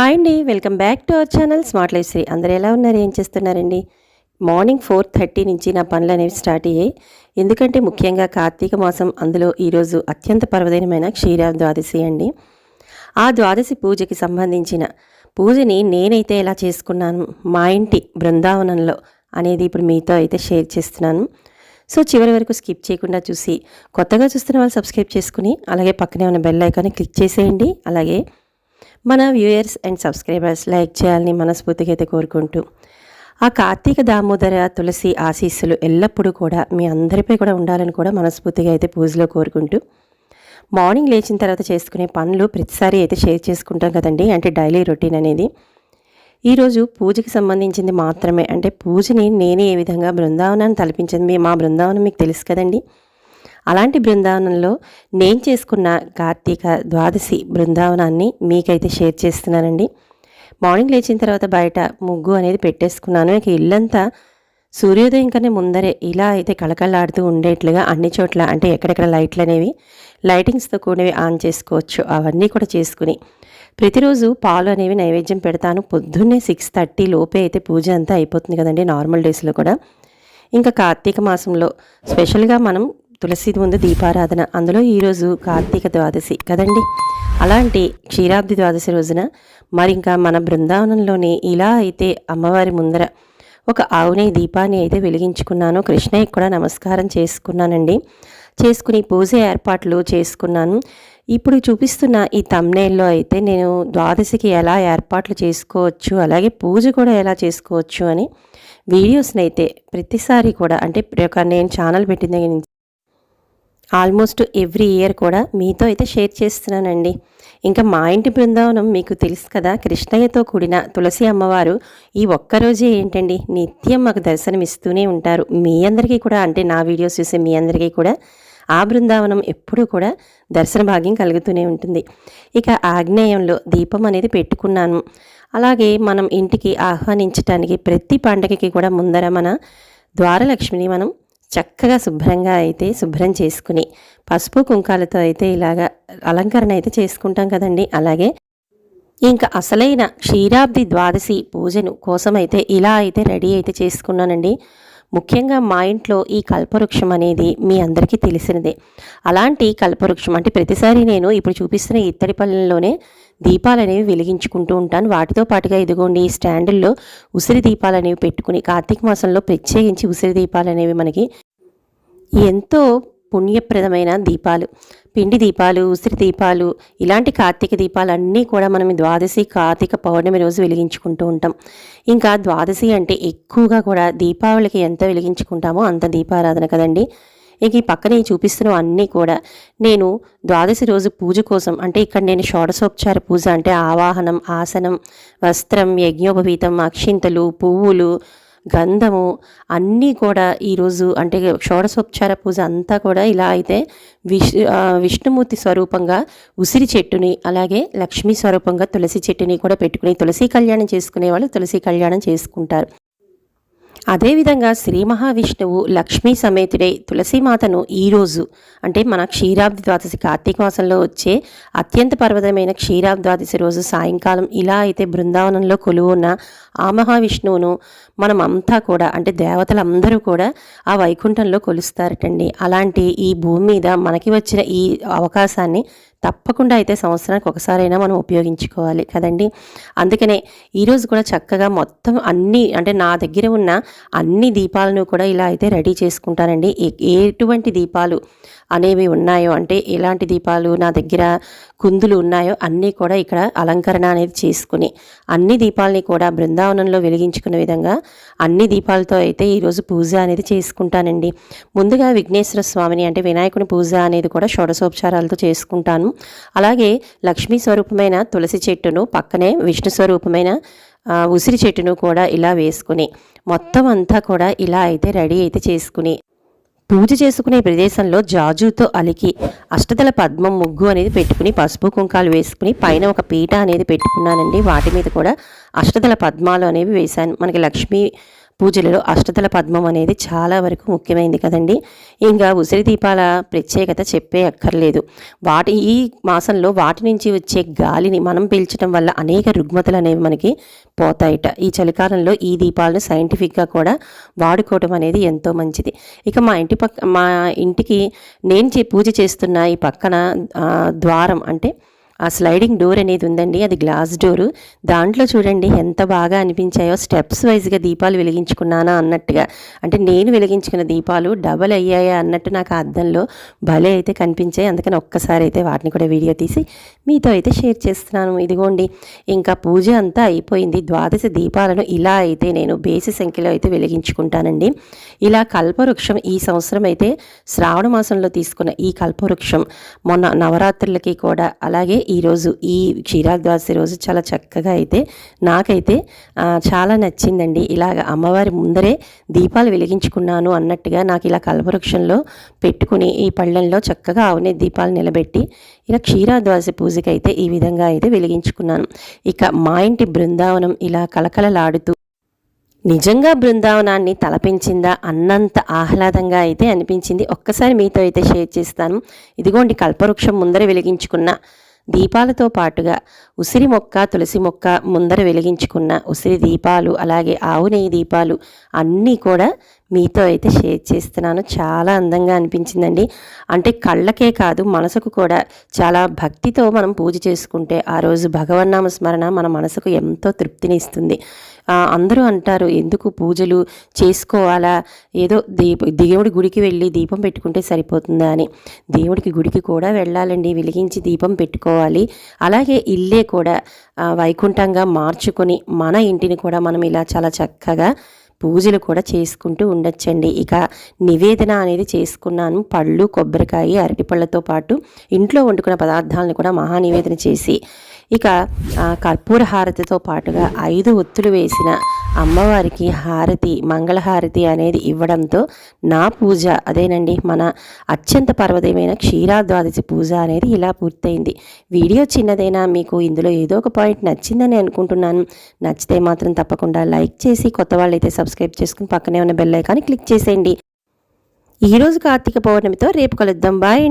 Hi అండి. Welcome back to our channel smart life Sri. అందరు ఎలా ఉన్నారు? ఏం చేస్తున్నారండి? మార్నింగ్ ఫోర్ థర్టీ నుంచి నా పనులు అనేవి స్టార్ట్ అయ్యాయి. ఎందుకంటే ముఖ్యంగా కార్తీక మాసం అందులో ఈరోజు అత్యంత పర్వదైనమైన క్షీర ద్వాదశి అండి. ఆ ద్వాదశి పూజకి సంబంధించిన పూజని నేనైతే ఎలా చేసుకున్నాను? మా ఇంటి బృందావనంలో అనేది ఇప్పుడు మీతో అయితే షేర్ చేస్తున్నాను. సో చివరి వరకు స్కిప్ చేయకుండా చూసి కొత్తగా చూస్తున్న వాళ్ళు సబ్స్క్రైబ్ చేసుకుని అలాగే పక్కనే ఉన్న బెల్ ఐకాన్ని క్లిక్ చేసేయండి. అలాగే మన వ్యూయర్స్ అండ్ సబ్స్క్రైబర్స్ లైక్ చేయాలని మనస్ఫూర్తిగా అయితే కోరుకుంటూ ఆ కార్తీక దామోదర తులసి ఆశీస్సులు ఎల్లప్పుడూ కూడా మీ అందరిపై కూడా ఉండాలని కూడా మనస్ఫూర్తిగా అయితే పూజలో కోరుకుంటూ మార్నింగ్ లేచిన తర్వాత చేసుకునే పనులు ప్రతిసారి అయితే షేర్ చేసుకుంటాం కదండి. అంటే డైలీ రొటీన్ అనేది. ఈరోజు పూజకి సంబంధించింది మాత్రమే. అంటే పూజని నేనే ఏ విధంగా బృందావనాన్ని తలపించింది మీ మా బృందావనం మీకు తెలుసు కదండి. అలాంటి బృందావనంలో నేను చేసుకున్న కార్తీక ద్వాదశి బృందావనాన్ని మీకైతే షేర్ చేస్తున్నానండి. మార్నింగ్ లేచిన తర్వాత బయట ముగ్గు అనేది పెట్టేసుకున్నాను. ఇక ఇల్లంతా సూర్యోదయం కన్నా ముందరే ఇలా అయితే కళకళలాడుతూ ఉండేట్లుగా అన్ని చోట్ల అంటే ఎక్కడెక్కడ లైట్లు అనేవి లైటింగ్స్తో కూడినవి ఆన్ చేసుకోవచ్చు. అవన్నీ కూడా చేసుకుని ప్రతిరోజు పాలు అనేవి నైవేద్యం పెడతాను. పొద్దున్నే సిక్స్ థర్టీ లోపే అయితే పూజ అంతా అయిపోతుంది కదండి నార్మల్ డేస్లో కూడా. ఇంకా కార్తీక మాసంలో స్పెషల్గా మనం తులసి ముందు దీపారాధన. అందులో ఈరోజు కార్తీక ద్వాదశి కదండి? అలాంటి క్షీరాబ్ది ద్వాదశి రోజున మరి ఇంకా మన బృందావనంలోనే ఇలా అయితే అమ్మవారి ముందర ఒక ఆవునే దీపాన్ని అయితే వెలిగించుకున్నాను. కృష్ణయ్య కూడా నమస్కారం చేసుకున్నానండి. చేసుకుని పూజ ఏర్పాట్లు చేసుకున్నాను. ఇప్పుడు చూపిస్తున్న ఈ తమ్నేల్లో అయితే నేను ద్వాదశికి ఎలా ఏర్పాట్లు చేసుకోవచ్చు అలాగే పూజ కూడా ఎలా చేసుకోవచ్చు అని వీడియోస్ని అయితే ప్రతిసారి కూడా అంటే ఒక నేను ఛానల్ పెట్టిన దగ్గర నుంచి ఆల్మోస్ట్ ఎవ్రీ ఇయర్ కూడా మీతో అయితే షేర్ చేస్తున్నానండి. ఇంకా మా ఇంటి బృందావనం మీకు తెలుసు కదా కృష్ణయ్యతో కూడిన తులసి అమ్మవారు ఈ ఒక్కరోజే ఏంటండి నిత్యం మాకు దర్శనం ఇస్తూనే ఉంటారు. మీ అందరికీ కూడా అంటే నా వీడియోస్ చూసే మీ అందరికీ కూడా ఆ బృందావనం ఎప్పుడూ కూడా దర్శన భాగ్యం కలుగుతూనే ఉంటుంది. ఇక ఆగ్నేయంలో దీపం అనేది పెట్టుకున్నాను. అలాగే మనం ఇంటికి ఆహ్వానించడానికి ప్రతి పండగకి కూడా ముందర మన ద్వారలక్ష్మిని మనం చక్కగా శుభ్రంగా అయితే శుభ్రం చేసుకుని పసుపు కుంకాలతో అయితే ఇలాగా అలంకరణ అయితే చేసుకుంటాం కదండి. అలాగే ఇంకా అసలైన క్షీరాబ్ది ద్వాదశి పూజను కోసం అయితే ఇలా అయితే రెడీ అయితే చేసుకున్నానండి. ముఖ్యంగా మా ఇంట్లో ఈ కల్పవృక్షం అనేది మీ అందరికీ తెలిసినదే. అలాంటి కల్పవృక్షం అంటే ప్రతిసారి నేను ఇప్పుడు చూపిస్తున్న ఇత్తడి పళ్ళలోనే దీపాలు అనేవి వెలిగించుకుంటూ ఉంటాను. వాటితో పాటుగా ఇదిగోండి ఈ స్టాండుల్లో ఉసిరి దీపాలు అనేవి పెట్టుకుని కార్తీక మాసంలో ప్రత్యేకించి ఉసిరి దీపాలు అనేవి మనకి ఎంతో పుణ్యప్రదమైన దీపాలు. పిండి దీపాలు ఉసిరి దీపాలు ఇలాంటి కార్తీక దీపాలు అన్నీ కూడా మనం ద్వాదశి కార్తీక పౌర్ణమి రోజు వెలిగించుకుంటూ ఉంటాం. ఇంకా ద్వాదశి అంటే ఎక్కువగా కూడా దీపావళికి ఎంత వెలిగించుకుంటామో అంత దీపారాధన కదండి. ఇక ఈ పక్కనే చూపిస్తున్న అన్నీ కూడా నేను ద్వాదశి రోజు పూజ కోసం అంటే ఇక్కడ నేను షోడశోపచార పూజ అంటే ఆవాహనం ఆసనం వస్త్రం యజ్ఞోపవీతం అక్షింతలు పువ్వులు గంధము అన్నీ కూడా ఈరోజు అంటే షోడశోపచార పూజ అంతా కూడా ఇలా అయితే విష్ విష్ణుమూర్తి స్వరూపంగా ఉసిరి చెట్టుని అలాగే లక్ష్మీ స్వరూపంగా తులసి చెట్టుని కూడా పెట్టుకుని తులసి కళ్యాణం చేసుకునే వాళ్ళు తులసి కళ్యాణం చేసుకుంటారు. అదేవిధంగా శ్రీ మహావిష్ణువు లక్ష్మీ సమేతుడై తులసీమాతను ఈరోజు అంటే మన క్షీరాబ్ది ద్వాదశి కార్తీక మాసంలో వచ్చే అత్యంత పర్వతమైన క్షీరాబ్ది ద్వాదశి రోజు సాయంకాలం ఇలా అయితే బృందావనంలో కొలువు ఉన్న ఆ మహావిష్ణువును మనం అంతా కూడా అంటే దేవతలందరూ కూడా ఆ వైకుంఠంలో కొలుస్తారటండి. అలాంటి ఈ భూమి మీద మనకి వచ్చిన ఈ అవకాశాన్ని తప్పకుండా అయితే సంవత్సరానికి ఒకసారైనా మనం ఉపయోగించుకోవాలి కదండి. అందుకనే ఈరోజు కూడా చక్కగా మొత్తం అన్నీ అంటే నా దగ్గర ఉన్న అన్ని దీపాలను కూడా ఇలా అయితే రెడీ చేసుకుంటానండి ఎటువంటి దీపాలు అనేవి ఉన్నాయో అంటే ఎలాంటి దీపాలు నా దగ్గర కుందులు ఉన్నాయో అన్నీ కూడా ఇక్కడ అలంకరణ అనేది చేసుకుని అన్ని దీపాలని కూడా బృందావనంలో వెలిగించుకునే విధంగా అన్ని దీపాలతో అయితే ఈరోజు పూజ అనేది చేసుకుంటానండి. ముందుగా విఘ్నేశ్వర స్వామిని అంటే వినాయకుని పూజ అనేది కూడా షోడశోపచారాలతో చేసుకుంటాను. అలాగే లక్ష్మీ స్వరూపమైన తులసి చెట్టును పక్కనే విష్ణు స్వరూపమైన ఉసిరి చెట్టును కూడా ఇలా వేసుకుని మొత్తం అంతా కూడా ఇలా అయితే రెడీ అయితే చేసుకుని పూజ చేసుకునే ప్రదేశంలో జాజుతో అలికి అష్టదల పద్మం ముగ్గు అనేది పెట్టుకుని పసుపు కుంకాలు వేసుకుని పైన ఒక పీట అనేది పెట్టుకున్నానండి. వాటి మీద కూడా అష్టదల పద్మాలు అనేవి వేశాను. మనకి లక్ష్మీ పూజలలో అష్టదల పద్మం అనేది చాలా వరకు ముఖ్యమైనది కదండి. ఇంకా ఉసిరి దీపాల ప్రత్యేకత చెప్పే అక్కర్లేదు. వాటి ఈ మాసంలో వాటి నుంచి వచ్చే గాలిని మనం పీల్చడం వల్ల అనేక రుగ్మతలు అనేవి మనకి పోతాయిట. ఈ చలికాలంలో ఈ దీపాలను సైంటిఫిక్గా కూడా వాడుకోవడం అనేది ఎంతో మంచిది. ఇక మా ఇంటి పక్క మా ఇంటికి నేను చే- పూజ చేస్తున్న ఈ పక్కన ద్వారం అంటే ఆ స్లైడింగ్ డోర్ అనేది ఉందండి అది గ్లాస్ డోరు దాంట్లో చూడండి ఎంత బాగా అనిపించాయో స్టెప్స్ వైజ్గా దీపాలు వెలిగించుకున్నానా అన్నట్టుగా. అంటే నేను వెలిగించుకున్న దీపాలు డబల్ అయ్యాయా అన్నట్టు నాకు అర్థంలో అద్దంలో భలే అయితే కనిపించాయి. అందుకని ఒక్కసారి అయితే వాటిని కూడా వీడియో తీసి మీతో అయితే షేర్ చేస్తున్నాను. ఇదిగోండి ఇంకా పూజ అంతా అయిపోయింది. ద్వాదశ దీపాలను ఇలా అయితే నేను బేసి సంఖ్యలో అయితే వెలిగించుకుంటానండి. ఇలా కల్పవృక్షం ఈ సంవత్సరం అయితే శ్రావణ మాసంలో తీసుకున్న ఈ కల్పవృక్షం మొన్న నవరాత్రులకి కూడా అలాగే ఈరోజు ఈ క్షీరాద్వాసి రోజు చాలా చక్కగా అయితే నాకైతే చాలా నచ్చిందండి. ఇలాగ అమ్మవారి ముందరే దీపాలు వెలిగించుకున్నాను అన్నట్టుగా నాకు ఇలా కల్పవృక్షంలో పెట్టుకుని ఈ పళ్ళెంలో చక్కగా ఆవునే దీపాలు నిలబెట్టి ఇలా క్షీరాద్వాసి పూజకైతే ఈ విధంగా అయితే వెలిగించుకున్నాను. ఇక మా ఇంటి బృందావనం ఇలా కలకలలాడుతూ నిజంగా బృందావనాన్ని తలపించిందా? అన్నంత ఆహ్లాదంగా అయితే అనిపించింది. ఒక్కసారి మీతో అయితే షేర్ చేస్తాను. ఇదిగోండి కల్పవృక్షం ముందర వెలిగించుకున్న దీపాలతో పాటుగా ఉసిరి మొక్క తులసి మొక్క ముందర వెలిగించుకున్న ఉసిరి దీపాలు అలాగే ఆవు నెయ్యి దీపాలు అన్నీ కూడా మీతో అయితే షేర్ చేస్తున్నాను. చాలా అందంగా అనిపించిందండి. అంటే కళ్ళకే కాదు మనసుకు కూడా చాలా భక్తితో మనం పూజ చేసుకుంటే ఆ రోజు భగవన్నామ స్మరణ మన మనసుకు ఎంతో తృప్తిని ఇస్తుంది. అందరూ అంటారు ఎందుకు పూజలు చేసుకోవాలా? ఏదో దీప దేవుడి గుడికి వెళ్ళి దీపం పెట్టుకుంటే సరిపోతుందా అని. దేవుడికి గుడికి కూడా వెళ్ళాలండి వెలిగించి దీపం పెట్టుకోవాలి. అలాగే ఇల్లే కూడా వైకుంఠంగా మార్చుకొని మన ఇంటిని కూడా మనం ఇలా చాలా చక్కగా పూజలు కూడా చేసుకుంటూ ఉండొచ్చండి. ఇక నివేదన అనేది చేసుకున్నాను. పళ్ళు కొబ్బరికాయ అరటిపళ్ళతో పాటు ఇంట్లో వండుకున్న పదార్థాలను కూడా మహా నివేదన చేసి ఇక కర్పూర హారతితో పాటుగా ఐదు ఒత్తులు వేసిన అమ్మవారికి హారతి మంగళహారతి అనేది ఇవ్వడంతో నా పూజ అదేనండి మన అత్యంత పర్వతమైన క్షీరాద్వాదశి పూజ అనేది ఇలా పూర్తయింది. వీడియో చిన్నదైనా మీకు ఇందులో ఏదో ఒక పాయింట్ నచ్చిందని అనుకుంటున్నాను. నచ్చితే మాత్రం తప్పకుండా లైక్ చేసి కొత్త వాళ్ళైతే సబ్స్క్రైబ్ చేసుకుని పక్కనే ఉన్న బెల్ ఐకాన్ని క్లిక్ చేసేయండి. ఈరోజు కార్తీక పౌర్ణమితో రేపు కలుద్దాం. బాయ్